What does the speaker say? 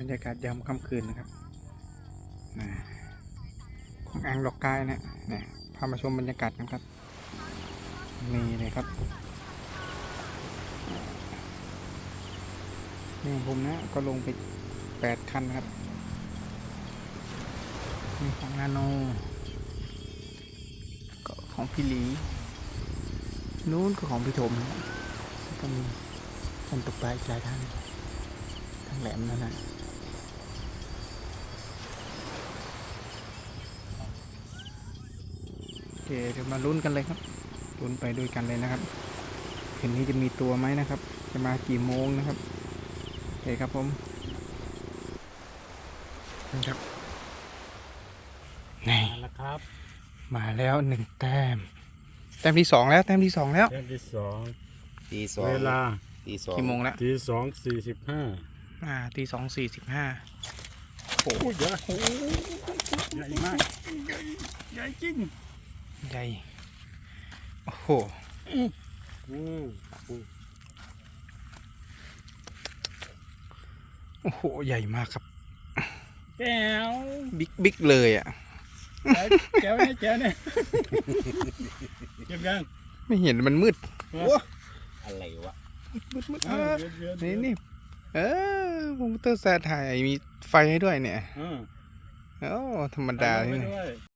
บรรยากาศยามค่ำคืนนะครับนะของอ่างดอกกายนะนะพามาชมบรรยากาศกันครับนี่เลยครับนี่ของผมนะก็ลงไปแปดคันนะครับนี่ของนาโนก็ของพี่หลี นู้นก็ของพี่ถมนะแล้วก็มีคนตกปลาอีกหลายท่านทางแหลมนั่นนะโอ เคเดี๋ยวมาลุ้นกันเลยครับลุ้นไปด้วยกันเลยนะครับคืนนี้จะมีตัวไหมนะครับ จะมากี่โมงนะครับโอเคครับผมนี่ครับนี่มาแล้วครับ มาแล้วหนึ่งแต้ม แต้มที่สองแล้ว แต้มที่สองแล้วเล่มที่สองตีสองเวลาตีสองกี่โมงแล้วทีสองสี่สิบห้าอ่าตีสองสี่สิบห้าโอ้ยใหญ่ใหญ่มากใหญ่จริง ใหญ่ โอ้โหอืมโอ้โห ใหญ่มากครับ แก้วบิ๊กบิ๊กเลยอะ แก้วเนี่ยแก้วเนี่ยเก็บยังไม่เห็นมันมืดอะไรวะ มืดมืดเอเอออเดี๋ยวเดี๋ยวนี่เดี๋ยวนี่เออคอมพิวเตอร์แซดถ่ายมีไฟให้ด้วยเนี่ยเออโอ้ธรรมดาถ่ยที่รูปไหนไว้ด้วย